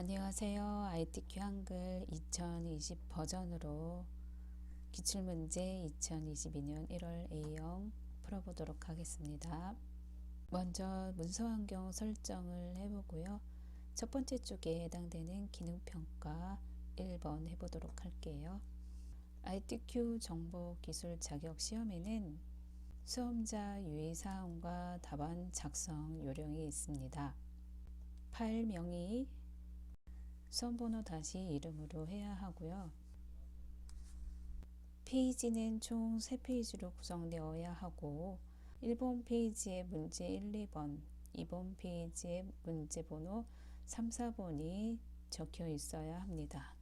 안녕하세요. ITQ 한글 2020 버전으로 기출문제 2022년 1월 A형 풀어보도록 하겠습니다. 먼저 문서 환경 설정을 해보고요. 첫 번째 쪽에 해당되는 기능평가 1번 해보도록 할게요. ITQ 정보기술 자격 시험에는 수험자 유의사항과 답안 작성 요령이 있습니다. 파일명이 수험번호 다시 이름으로 해야 하고요. 페이지는 총 3페이지로 구성되어야 하고 1번 페이지에 문제 1, 2번, 2번 페이지에 문제 번호 3, 4번이 적혀 있어야 합니다.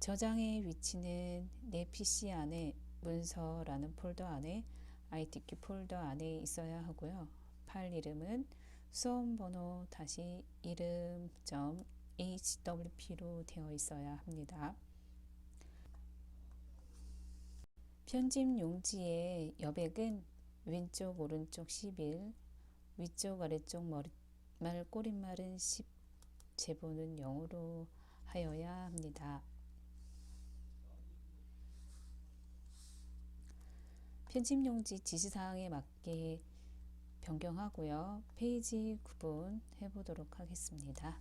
저장의 위치는 내 PC 안에 문서라는 폴더 안에 ITQ 폴더 안에 있어야 하고요. 파일 이름은 수험 번호 다시 이름.hwp로 되어 있어야 합니다. 편집 용지의 여백은 왼쪽 오른쪽 11, 위쪽 아래쪽 머리말 꼬릿말은 10, 제보는 0으로 하여야 합니다. 편집 용지 지시사항에 맞게 변경하고요. 페이지 구분 해보도록 하겠습니다.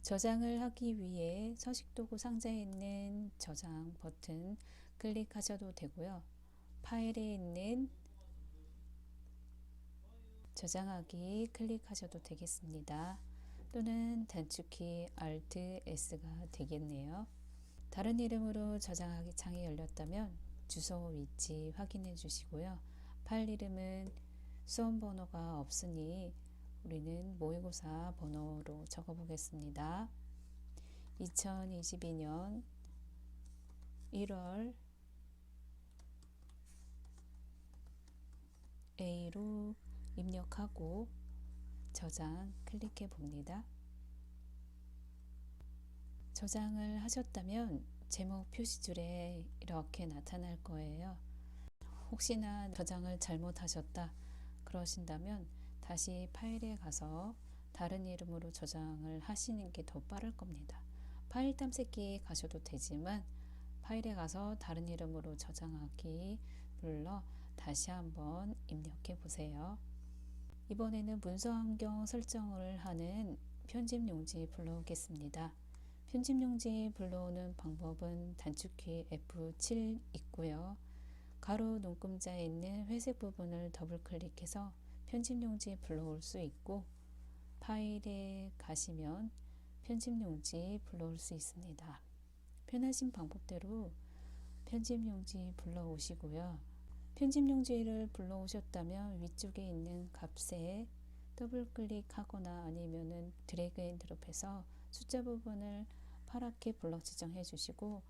저장을 하기 위해 서식도구 상자에 있는 저장 버튼 클릭하셔도 되고요. 파일에 있는 저장하기 클릭하셔도 되겠습니다. 또는 단축키 Alt S가 되겠네요. 다른 이름으로 저장하기 창이 열렸다면 주소 위치 확인해 주시고요. 파일 이름은 수험 번호가 없으니 우리는 모의고사 번호로 적어 보겠습니다. 2022년 1월 A로 입력하고 저장 클릭해 봅니다. 저장을 하셨다면 제목 표시줄에 이렇게 나타날 거예요. 혹시나 저장을 잘못하셨다 그러신다면 다시 파일에 가서 다른 이름으로 저장을 하시는 게 더 빠를 겁니다. 파일 탐색기에 가셔도 되지만 파일에 가서 다른 이름으로 저장하기 눌러 다시 한번 입력해 보세요. 이번에는 문서 환경 설정을 하는 편집 용지 불러오겠습니다. 편집 용지 불러오는 방법은 단축키 F7 있고요. 가로 눈금자에 있는 회색 부분을 더블 클릭해서 편집 용지 불러올 수 있고 파일에 가시면 편집 용지 불러올 수 있습니다. 편하신 방법대로 편집 용지 불러오시고요. 편집 용지를 불러오셨다면 위쪽에 있는 값에 더블 클릭하거나 아니면은 드래그 앤 드롭해서 숫자 부분을 파랗게 블럭 지정해 주시고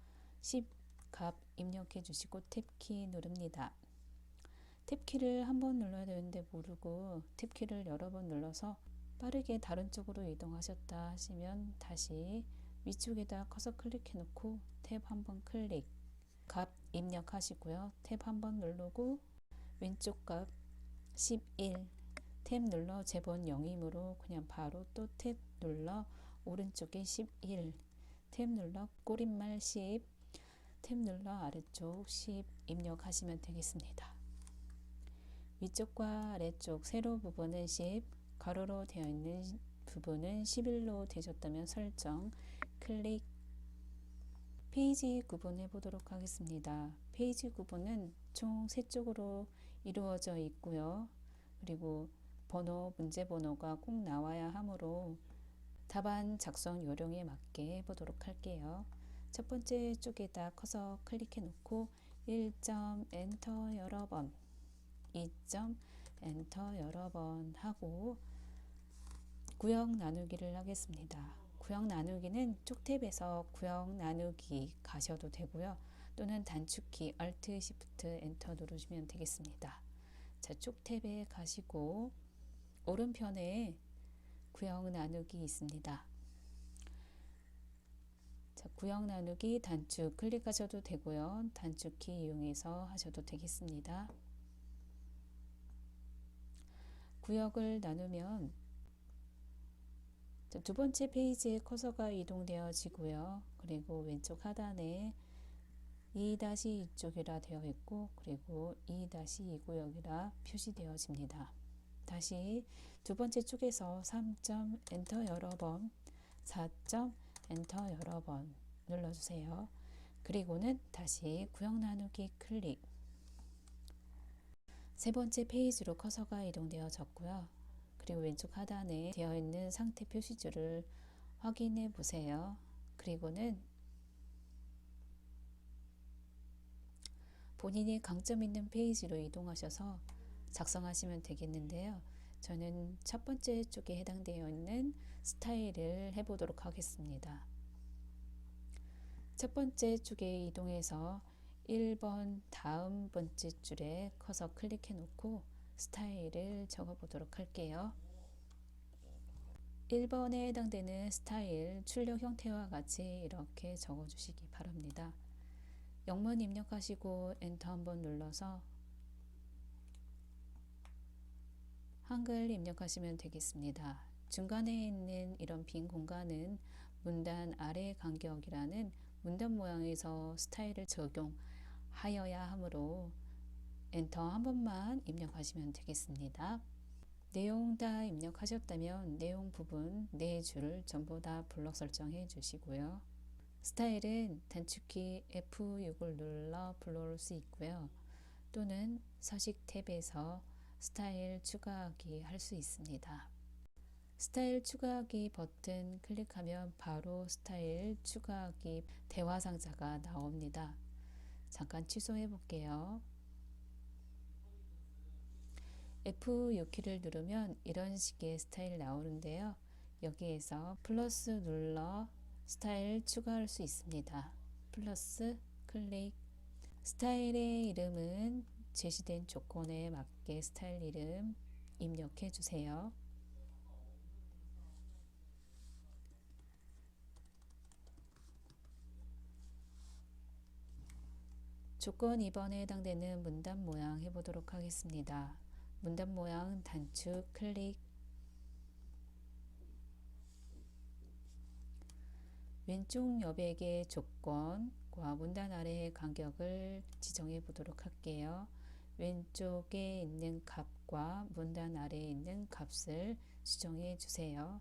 10값 입력해 주시고 탭키 누릅니다. 탭키를 한 번 눌러야 되는데 모르고 탭키를 여러 번 눌러서 빠르게 다른 쪽으로 이동하셨다 하시면 다시 위쪽에다 커서 클릭해 놓고 탭 한 번 클릭 값 입력하시고요. 탭 한 번 누르고 왼쪽 값 11, 탭 눌러 제본 0이므로 그냥 바로 또 탭 눌러 오른쪽에 11, 탭 눌러 꼬릿말 10, 탭 눌러 아래쪽 10 입력하시면 되겠습니다. 위쪽과 아래쪽 세로 부분은 10, 가로로 되어 있는 부분은 11로 되셨다면 설정, 클릭, 페이지 구분해 보도록 하겠습니다. 페이지 구분은 총 3쪽으로 이루어져 있고요. 그리고 번호, 문제 번호가 꼭 나와야 하므로 답안 작성 요령에 맞게 해보도록 할게요. 첫 번째 쪽에다 커서 클릭해 놓고 1점 엔터 여러 번 2점 엔터 여러 번 하고 구역 나누기를 하겠습니다. 구역 나누기는 쪽 탭에서 구역 나누기 가셔도 되고요. 또는 단축키 Alt Shift 엔터 누르시면 되겠습니다. 자, 쪽 탭에 가시고 오른편에 구역 나누기 있습니다. 자, 구역 나누기 단축 클릭하셔도 되고요. 단축키 이용해서 하셔도 되겠습니다. 구역을 나누면 자, 두 번째 페이지에 커서가 이동되어지고요. 그리고 왼쪽 하단에 2-2쪽이라 되어 있고 그리고 2-2 구역이라 표시되어집니다. 다시 두 번째 쪽에서 3점 엔터 여러 번, 4점 엔터 여러 번 눌러주세요. 그리고는 다시 구역 나누기 클릭. 세 번째 페이지로 커서가 이동되어졌고요. 그리고 왼쪽 하단에 되어 있는 상태 표시줄을 확인해 보세요. 그리고는 본인이 강점 있는 페이지로 이동하셔서 작성하시면 되겠는데요. 저는 첫 번째 쪽에 해당되어 있는 스타일을 해보도록 하겠습니다. 첫 번째 쪽에 이동해서 1번 다음 번째 줄에 커서 클릭해 놓고 스타일을 적어 보도록 할게요. 1번에 해당되는 스타일 출력 형태와 같이 이렇게 적어 주시기 바랍니다. 영문 입력하시고 엔터 한번 눌러서 한글 입력하시면 되겠습니다. 중간에 있는 이런 빈 공간은 문단 아래 간격이라는 문단 모양에서 스타일을 적용하여야 하므로 엔터 한 번만 입력하시면 되겠습니다. 내용 다 입력하셨다면 내용 부분 네 줄을 전부 다 블럭 설정해 주시고요. 스타일은 단축키 F6을 눌러 불러올 수 있고요. 또는 서식 탭에서 스타일 추가하기 할 수 있습니다. 스타일 추가하기 버튼 클릭하면 바로 스타일 추가하기 대화 상자가 나옵니다. 잠깐 취소해 볼게요. F6키를 누르면 이런 식의 스타일 나오는데요. 여기에서 플러스 눌러 스타일 추가할 수 있습니다. 플러스 클릭 스타일의 이름은 제시된 조건에 맞게 스타일 이름 입력해 주세요. 조건 2번에 해당되는 문단 모양 해보도록 하겠습니다. 문단 모양 단축 클릭 왼쪽 여백의 조건과 문단 아래의 간격을 지정해 보도록 할게요. 왼쪽에 있는 값과 문단 아래에 있는 값을 지정해 주세요.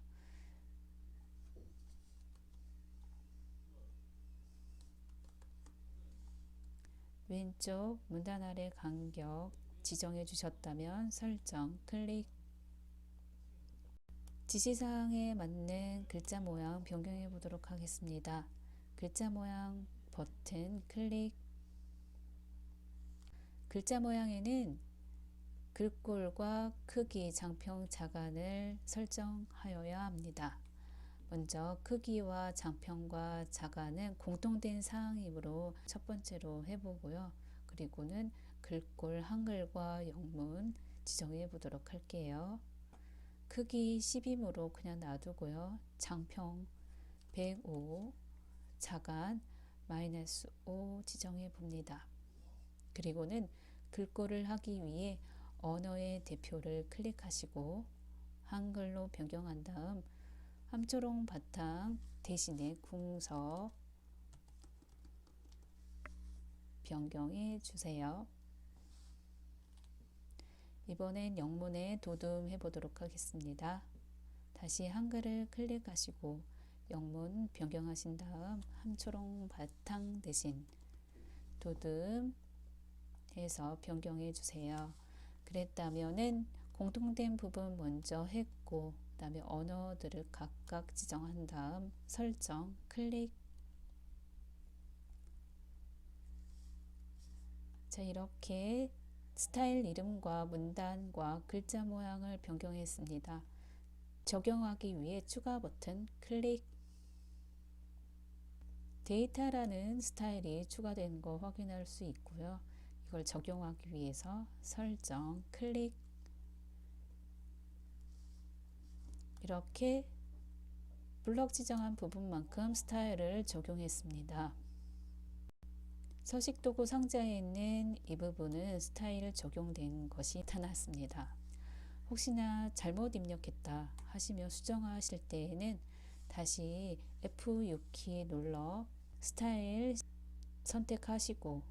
왼쪽 문단 아래 간격 지정해 주셨다면 설정 클릭 지시사항에 맞는 글자 모양 변경해 보도록 하겠습니다. 글자 모양 버튼 클릭 글자 모양에는 글꼴과 크기, 장평, 자간을 설정하여야 합니다. 먼저 크기와 장평과 자간은 공통된 사항이므로 첫 번째로 해보고요. 그리고는 글꼴 한글과 영문 지정해 보도록 할게요. 크기 10이므로 그냥 놔두고요. 장평 105, 자간 마이너스 5 지정해 봅니다. 그리고는 글꼴을 하기 위해 언어의 대표를 클릭하시고 한글로 변경한 다음 함초롱 바탕 대신에 궁서 변경해 주세요. 이번엔 영문에 도둠해 보도록 하겠습니다. 다시 한글을 클릭하시고 영문 변경하신 다음 함초롱 바탕 대신 도둠 해서 변경해 주세요. 그랬다면은 공통된 부분 먼저 했고 그 다음에 언어들을 각각 지정한 다음 설정 클릭 자 이렇게 스타일 이름과 문단과 글자 모양을 변경했습니다. 적용하기 위해 추가 버튼 클릭 데이터라는 스타일이 추가된 거 확인할 수 있고요. 이걸 적용하기 위해서 설정 클릭 이렇게 블럭 지정한 부분만큼 스타일을 적용했습니다. 서식 도구 상자에 있는 이 부분은 스타일 적용된 것이 나타났습니다. 혹시나 잘못 입력했다 하시며 수정하실 때에는 다시 F6키 눌러 스타일 선택하시고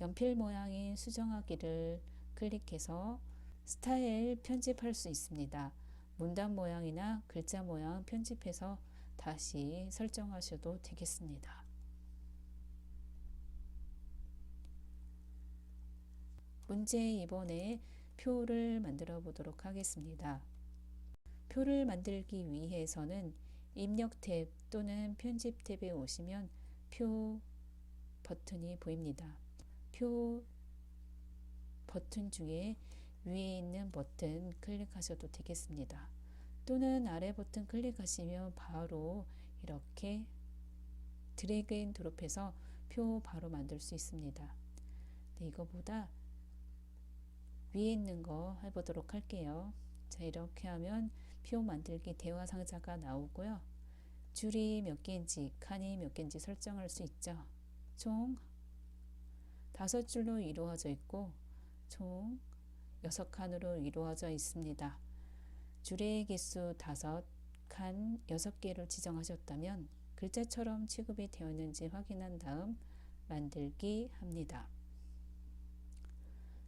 연필 모양인 수정하기를 클릭해서 스타일 편집할 수 있습니다. 문단 모양이나 글자 모양 편집해서 다시 설정하셔도 되겠습니다. 문제 2번에 표를 만들어 보도록 하겠습니다. 표를 만들기 위해서는 입력 탭 또는 편집 탭에 오시면 표 버튼이 보입니다. 표 버튼 중에 위에 있는 버튼 클릭하셔도 되겠습니다. 또는 아래 버튼 클릭하시면 바로 이렇게 드래그 앤 드롭해서 표 바로 만들 수 있습니다. 네, 이거보다 위에 있는 거 해보도록 할게요. 자 이렇게 하면 표 만들기 대화 상자가 나오고요. 줄이 몇 개인지 칸이 몇 개인지 설정할 수 있죠. 총 다섯 줄로 이루어져 있고 총 여섯 칸으로 이루어져 있습니다. 줄의 개수 다섯 칸 여섯 개를 지정하셨다면 글자처럼 취급이 되었는지 확인한 다음 만들기 합니다.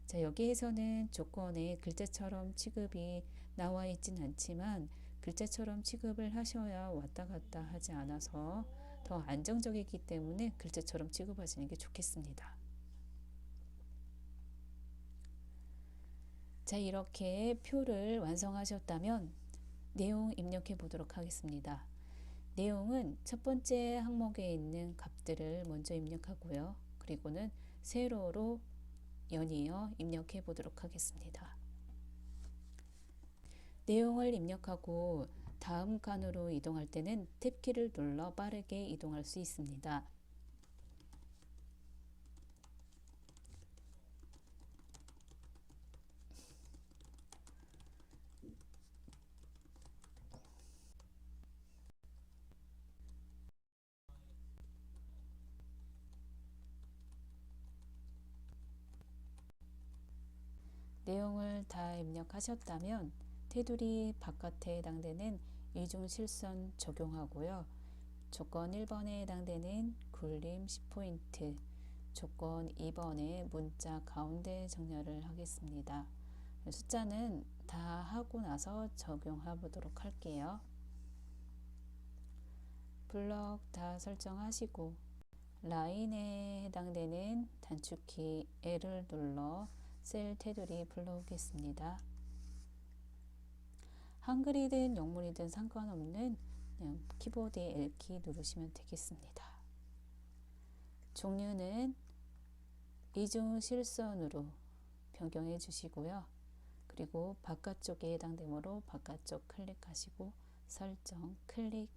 자, 여기에서는 조건에 글자처럼 취급이 나와 있진 않지만 글자처럼 취급을 하셔야 왔다 갔다 하지 않아서 더 안정적이기 때문에 글자처럼 취급하시는 게 좋겠습니다. 자, 이렇게 표를 완성하셨다면 내용 입력해 보도록 하겠습니다. 내용은 첫 번째 항목에 있는 값들을 먼저 입력하고요. 그리고는 세로로 연이어 입력해 보도록 하겠습니다. 내용을 입력하고 다음 칸으로 이동할 때는 탭키를 눌러 빠르게 이동할 수 있습니다. 내용을 다 입력하셨다면 테두리 바깥에 해당되는 이중 실선 적용하고요. 조건 1번에 해당되는 굴림 10포인트, 조건 2번에 문자 가운데 정렬을 하겠습니다. 숫자는 다 하고 나서 적용해 보도록 할게요. 블럭 다 설정하시고 라인에 해당되는 단축키 L을 눌러 셀 테두리 불러오겠습니다. 한글이든 영문이든 상관없는 그냥 키보드의 L키 누르시면 되겠습니다. 종류는 이중 실선으로 변경해 주시고요. 그리고 바깥쪽에 해당되므로 바깥쪽 클릭하시고 설정 클릭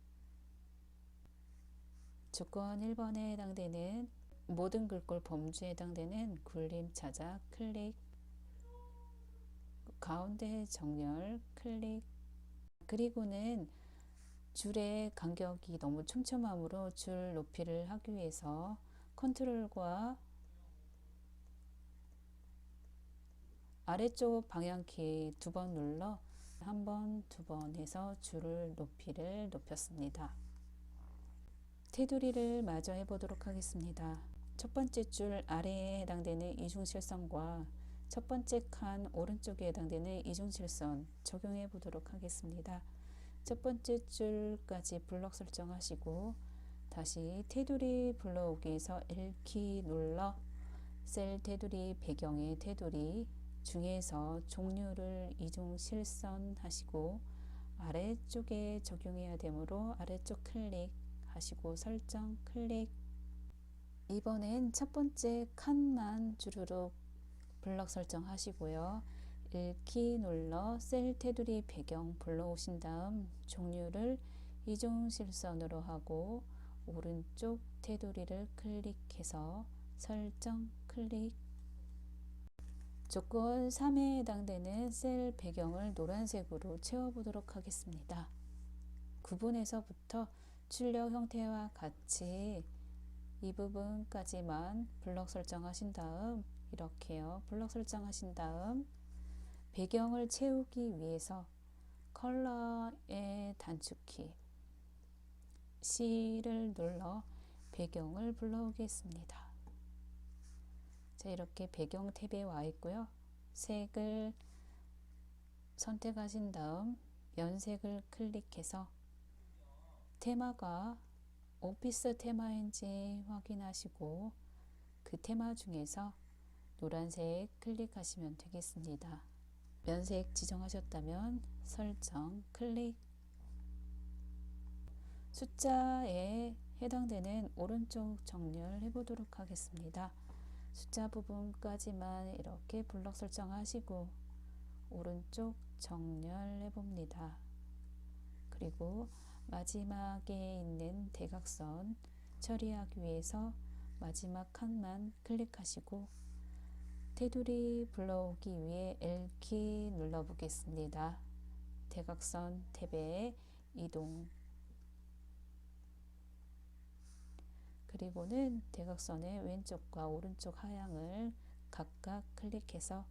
조건 1번에 해당되는 모든 글꼴 범주에 해당되는 굴림 찾아 클릭 가운데 정렬 클릭 그리고는 줄의 간격이 너무 촘촘하므로 줄 높이를 하기 위해서 컨트롤과 아래쪽 방향키 두 번 눌러 한 번, 두 번 해서 줄을 높이를 높였습니다. 테두리를 마저 해보도록 하겠습니다. 첫 번째 줄 아래에 해당되는 이중실선과 첫 번째 칸 오른쪽에 해당되는 이중실선 적용해 보도록 하겠습니다. 첫 번째 줄까지 블럭 설정하시고 다시 테두리 불러오기에서 L키 눌러 셀 테두리 배경의 테두리 중에서 종류를 이중 실선 하시고 아래쪽에 적용해야 되므로 아래쪽 클릭 하시고 설정 클릭 이번엔 첫 번째 칸만 주르륵 블럭 설정하시고요. 1키 눌러 셀 테두리 배경 불러오신 다음 종류를 이중 실선으로 하고 오른쪽 테두리를 클릭해서 설정 클릭 조건 3에 해당되는 셀 배경을 노란색으로 채워보도록 하겠습니다. 구분에서부터 출력 형태와 같이 이 부분까지만 블럭 설정하신 다음 이렇게요. 블럭 설정하신 다음 배경을 채우기 위해서 컬러의 단축키 C를 눌러 배경을 불러오겠습니다. 자, 이렇게 배경 탭에 와 있고요. 색을 선택하신 다음 면색을 클릭해서 테마가 오피스 테마인지 확인하시고 그 테마 중에서 노란색 클릭하시면 되겠습니다. 면색 지정하셨다면 설정 클릭 숫자에 해당되는 오른쪽 정렬해 보도록 하겠습니다. 숫자 부분까지만 이렇게 블럭 설정하시고 오른쪽 정렬해 봅니다. 그리고 마지막에 있는 대각선 처리하기 위해서 마지막 칸만 클릭하시고 테두리 불러오기 위해 L키 눌러 보겠습니다. 대각선 탭에 이동 그리고는 대각선의 왼쪽과 오른쪽 하향을 각각 클릭해서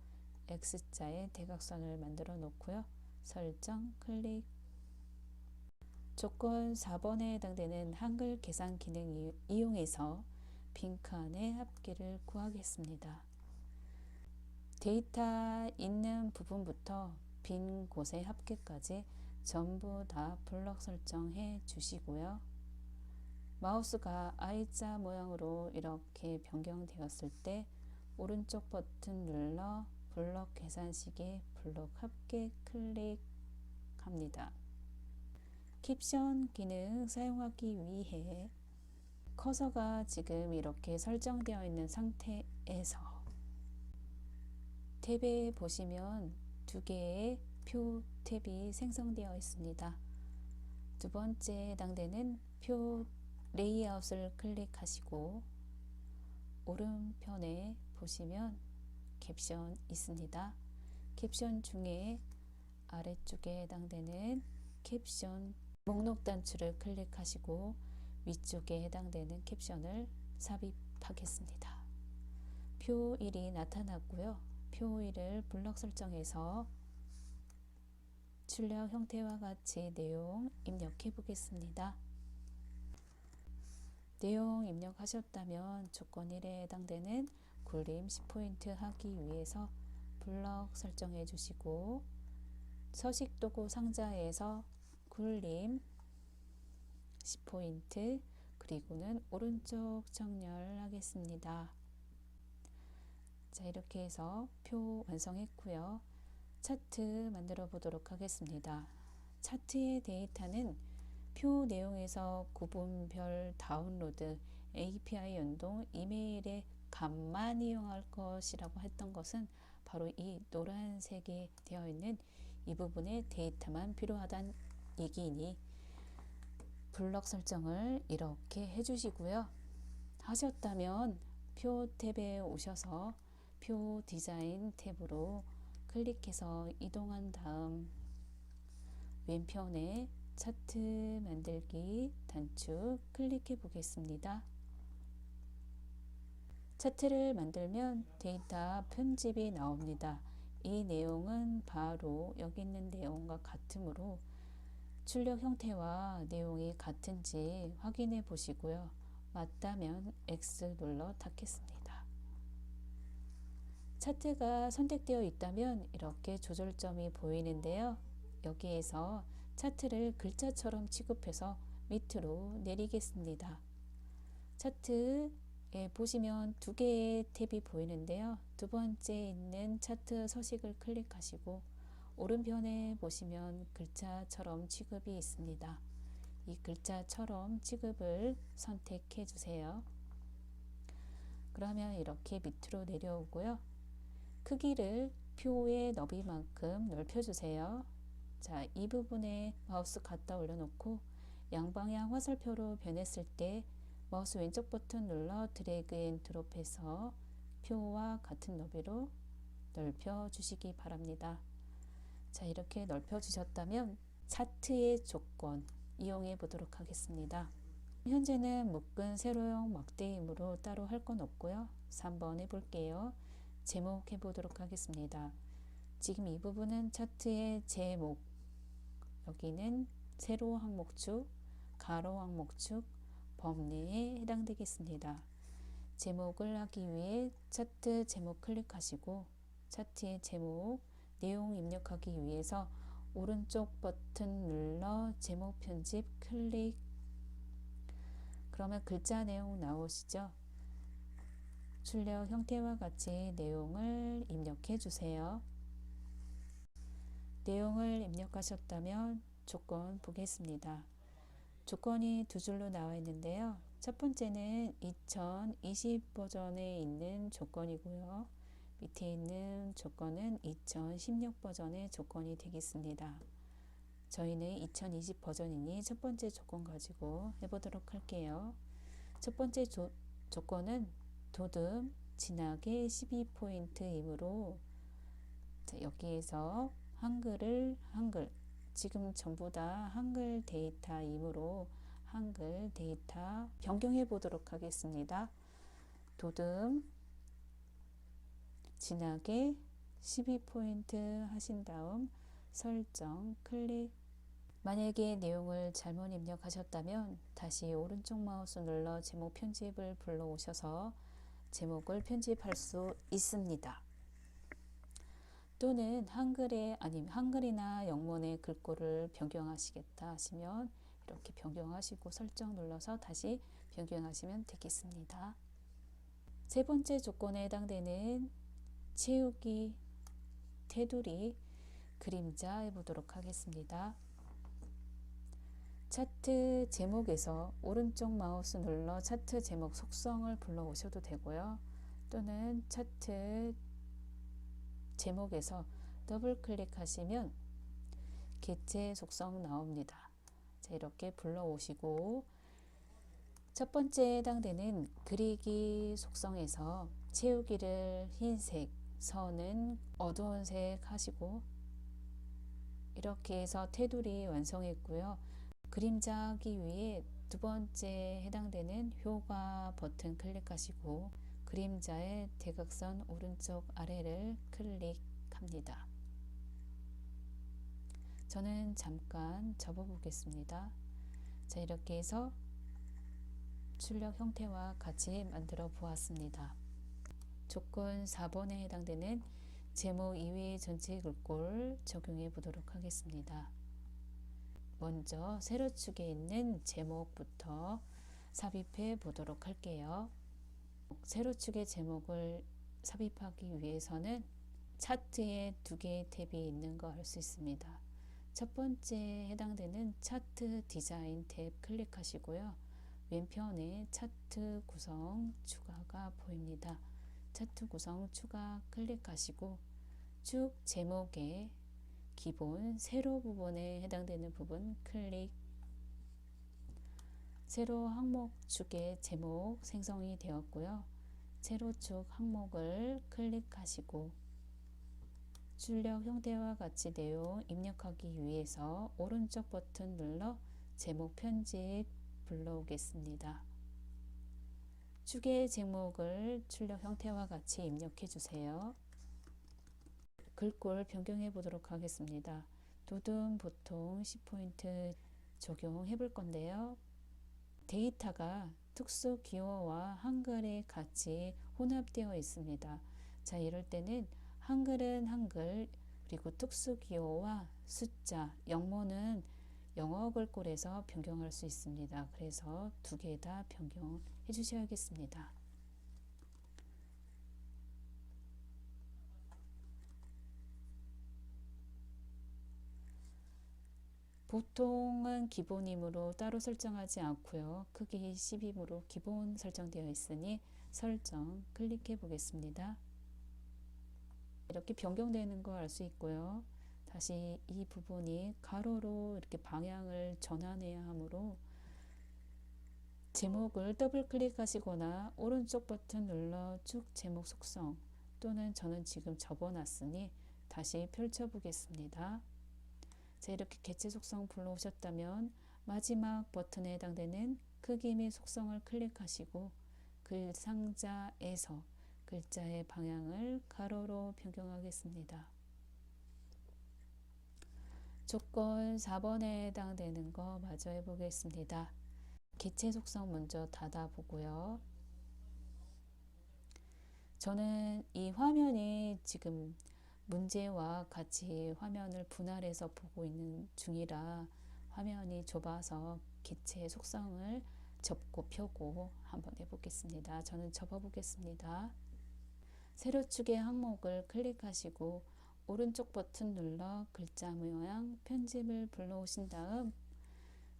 X자의 대각선을 만들어 놓고요. 설정 클릭 조건 4번에 해당되는 한글 계산 기능 이용해서 빈 칸의 합계를 구하겠습니다. 데이터 있는 부분부터 빈 곳의 합계까지 전부 다 블럭 설정해 주시고요. 마우스가 I자 모양으로 이렇게 변경되었을 때 오른쪽 버튼 눌러 블럭 계산식의 블럭 합계 클릭합니다. 캡션 기능 사용하기 위해 커서가 지금 이렇게 설정되어 있는 상태에서 탭에 보시면 두 개의 표 탭이 생성되어 있습니다. 두 번째 해당되는 표 레이아웃을 클릭하시고 오른편에 보시면 캡션 있습니다. 캡션 중에 아래쪽에 해당되는 캡션 목록 단추를 클릭하시고 위쪽에 해당되는 캡션을 삽입하겠습니다. 표 1이 나타났고요. 표 1을 블럭 설정해서 출력 형태와 같이 내용 입력해 보겠습니다. 내용 입력하셨다면 조건 1에 해당되는 굴림 10포인트 하기 위해서 블럭 설정해 주시고 서식 도구 상자에서 굴림 10포인트 그리고는 오른쪽 정렬 하겠습니다. 자 이렇게 해서 표 완성했고요. 차트 만들어 보도록 하겠습니다. 차트의 데이터는 표 내용에서 구분별 다운로드, API 연동, 이메일의 값만 이용할 것이라고 했던 것은 바로 이 노란색이 되어 있는 이 부분의 데이터만 필요하다는 얘기이니 블럭 설정을 이렇게 해주시고요. 하셨다면 표 탭에 오셔서 표 디자인 탭으로 클릭해서 이동한 다음 왼편에 차트 만들기 단축 클릭해 보겠습니다. 차트를 만들면 데이터 편집이 나옵니다. 이 내용은 바로 여기 있는 내용과 같으므로 출력 형태와 내용이 같은지 확인해 보시고요. 맞다면 X 눌러 닫겠습니다. 차트가 선택되어 있다면 이렇게 조절점이 보이는데요. 여기에서 차트를 글자처럼 취급해서 밑으로 내리겠습니다. 차트에 보시면 두 개의 탭이 보이는데요. 두 번째 있는 차트 서식을 클릭하시고 오른편에 보시면 글자처럼 취급이 있습니다. 이 글자처럼 취급을 선택해 주세요. 그러면 이렇게 밑으로 내려오고요. 크기를 표의 너비만큼 넓혀주세요. 자, 이 부분에 마우스 갖다 올려놓고 양방향 화살표로 변했을 때 마우스 왼쪽 버튼 눌러 드래그 앤 드롭해서 표와 같은 너비로 넓혀 주시기 바랍니다. 자, 이렇게 넓혀 주셨다면 차트의 조건 이용해 보도록 하겠습니다. 현재는 묶은 세로형 막대이므로 따로 할 건 없고요. 3번 해볼게요. 제목 해 보도록 하겠습니다. 지금 이 부분은 차트의 제목, 여기는 세로 항목축, 가로 항목축, 범례에 해당되겠습니다. 제목을 하기 위해 차트 제목 클릭하시고 차트의 제목, 내용 입력하기 위해서 오른쪽 버튼 눌러 제목 편집 클릭 그러면 글자 내용 나오시죠? 출력 형태와 같이 내용을 입력해 주세요. 내용을 입력하셨다면 조건 보겠습니다. 조건이 두 줄로 나와 있는데요. 첫 번째는 2020 버전에 있는 조건이고요. 밑에 있는 조건은 2016 버전의 조건이 되겠습니다. 저희는 2020 버전이니 첫 번째 조건 가지고 해보도록 할게요. 첫 번째 조, 조건은 도듬 진하게 12포인트이므로 여기에서 한글을 한글 지금 전부 다 한글 데이터이므로 한글 데이터 변경해 보도록 하겠습니다. 도듬 진하게 12포인트 하신 다음 설정 클릭 만약에 내용을 잘못 입력하셨다면 다시 오른쪽 마우스 눌러 제목 편집을 불러오셔서 제목을 편집할 수 있습니다. 또는 한글에 아니면 한글이나 영문의 글꼴을 변경하시겠다 하시면 이렇게 변경하시고 설정 눌러서 다시 변경하시면 되겠습니다. 세 번째 조건에 해당되는 채우기 테두리 그림자 해보도록 하겠습니다. 차트 제목에서 오른쪽 마우스 눌러 차트 제목 속성을 불러오셔도 되고요. 또는 차트 제목에서 더블 클릭하시면 개체 속성 나옵니다. 자, 이렇게 불러오시고 첫 번째 해당되는 그리기 속성에서 채우기를 흰색, 선은 어두운 색 하시고 이렇게 해서 테두리 완성했고요. 그림자 하기 위해 두 번째 해당되는 효과 버튼 클릭하시고 그림자의 대각선 오른쪽 아래를 클릭합니다. 저는 잠깐 접어 보겠습니다. 자, 이렇게 해서 출력 형태와 같이 만들어 보았습니다. 조건 4번에 해당되는 제목 이외의 전체 글꼴 적용해 보도록 하겠습니다. 먼저 세로축에 있는 제목부터 삽입해 보도록 할게요. 세로축의 제목을 삽입하기 위해서는 차트에 두 개의 탭이 있는 거알수 있습니다. 첫 번째 해당되는 차트 디자인 탭 클릭하시고요. 왼편에 차트 구성 추가가 보입니다. 차트 구성 추가 클릭하시고 쭉 제목에 기본 세로 부분에 해당되는 부분 클릭 세로 항목 축의 제목 생성이 되었고요. 세로 축 항목을 클릭하시고 출력 형태와 같이 내용 입력하기 위해서 오른쪽 버튼 눌러 제목 편집 불러오겠습니다. 축의 제목을 출력 형태와 같이 입력해 주세요. 글꼴 변경해 보도록 하겠습니다. 도둠 보통 10포인트 적용해 볼 건데요. 데이터가 특수 기호와 한글에 같이 혼합되어 있습니다. 자, 이럴 때는 한글은 한글, 그리고 특수 기호와 숫자, 영문은 영어 글꼴에서 변경할 수 있습니다. 그래서 두 개 다 변경해 주셔야겠습니다. 보통은 기본이므로 따로 설정하지 않고요. 크기 10이므로 기본 설정되어 있으니 설정 클릭해 보겠습니다. 이렇게 변경되는 거 알 수 있고요. 다시 이 부분이 가로로 이렇게 방향을 전환해야 하므로 제목을 더블 클릭하시거나 오른쪽 버튼 눌러 쭉 제목 속성 또는 저는 지금 접어놨으니 다시 펼쳐 보겠습니다. 자, 이렇게 개체 속성 불러오셨다면 마지막 버튼에 해당되는 크기 및 속성을 클릭하시고 글 상자에서 글자의 방향을 가로로 변경하겠습니다. 조건 4번에 해당되는 거 마저 해보겠습니다. 기체 속성 먼저 닫아보고요. 저는 이 화면이 지금 문제와 같이 화면을 분할해서 보고 있는 중이라 화면이 좁아서 기체 속성을 접고 펴고 한번 해보겠습니다. 저는 접어보겠습니다. 세로축의 항목을 클릭하시고 오른쪽 버튼 눌러 글자 모양 편집을 불러오신 다음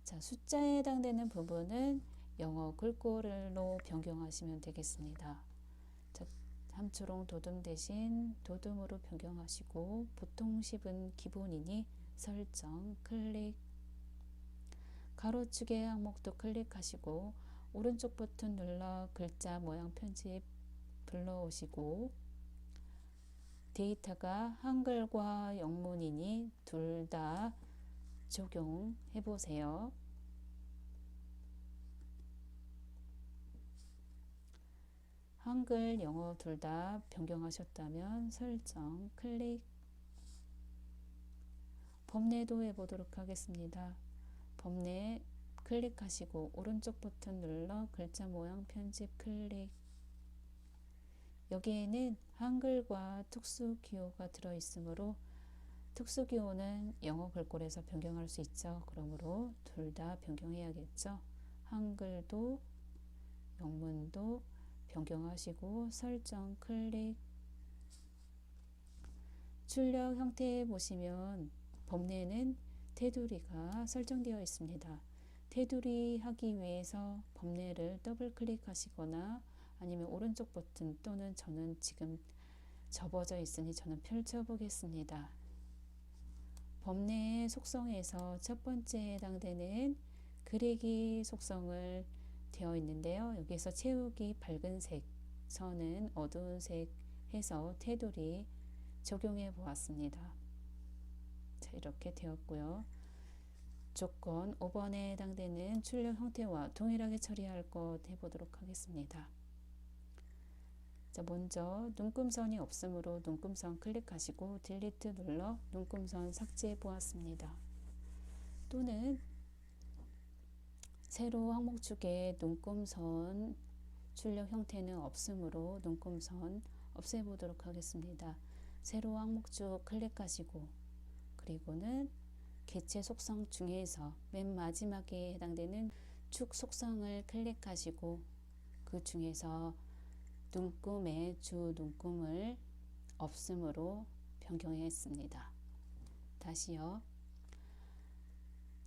자 숫자에 해당되는 부분은 영어 글꼴로 변경하시면 되겠습니다. 자, 함초롱 도둠 대신 도둠으로 변경하시고 보통식은 기본이니 설정 클릭 가로축의 항목도 클릭하시고 오른쪽 버튼 눌러 글자 모양 편집 불러오시고 데이터가 한글과 영문이니 둘 다 적용해 보세요. 한글, 영어 둘 다 변경하셨다면 설정 클릭 범례도 해보도록 하겠습니다. 범례 클릭하시고 오른쪽 버튼 눌러 글자 모양 편집 클릭 여기에는 한글과 특수 기호가 들어 있으므로 특수 기호는 영어 글꼴에서 변경할 수 있죠. 그러므로 둘 다 변경해야겠죠. 한글도 영문도 변경하시고 설정 클릭 출력 형태에 보시면 범례는 테두리가 설정되어 있습니다. 테두리 하기 위해서 범례를 더블 클릭하시거나 아니면 오른쪽 버튼 또는 저는 지금 접어져 있으니 저는 펼쳐 보겠습니다. 범례의 속성에서 첫 번째에 해당되는 그리기 속성을 되어 있는데요. 여기서 채우기 밝은색, 선은 어두운 색 해서 테두리 적용해 보았습니다. 자, 이렇게 되었고요. 조건 5번에 해당되는 출력 형태와 동일하게 처리할 것 해보도록 하겠습니다. 자, 먼저 눈금선이 없으므로 눈금선 클릭하시고 딜리트 눌러 눈금선 삭제해 보았습니다. 또는 세로 항목축에 눈금선 출력 형태는 없으므로 눈금선 없애보도록 하겠습니다. 세로 항목축 클릭하시고 그리고는 개체 속성 중에서 맨 마지막에 해당되는 축 속성을 클릭하시고 그 중에서 눈금의 주 눈금을 없음으로 변경했습니다. 다시요.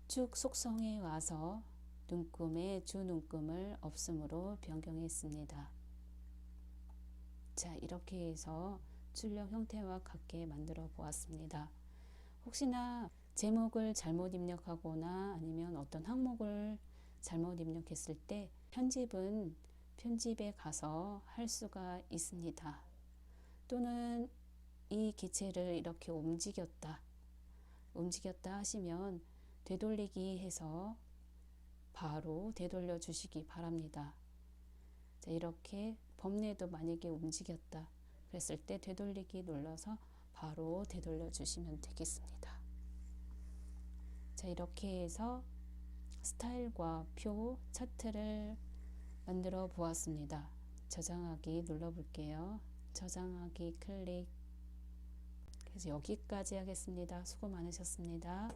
쭉 속성에 와서 눈금의 주 눈금을 없음으로 변경했습니다. 자, 이렇게 해서 출력 형태와 같게 만들어 보았습니다. 혹시나 제목을 잘못 입력하거나 아니면 어떤 항목을 잘못 입력했을 때 편집은 편집에 가서 할 수가 있습니다. 또는 이 기체를 이렇게 움직였다. 움직였다 하시면 되돌리기 해서 바로 되돌려 주시기 바랍니다. 자, 이렇게 범례도 만약에 움직였다. 그랬을 때 되돌리기 눌러서 바로 되돌려 주시면 되겠습니다. 자, 이렇게 해서 스타일과 표, 차트를 만들어 보았습니다. 저장하기 눌러 볼게요. 저장하기 클릭. 그래서 여기까지 하겠습니다. 수고 많으셨습니다.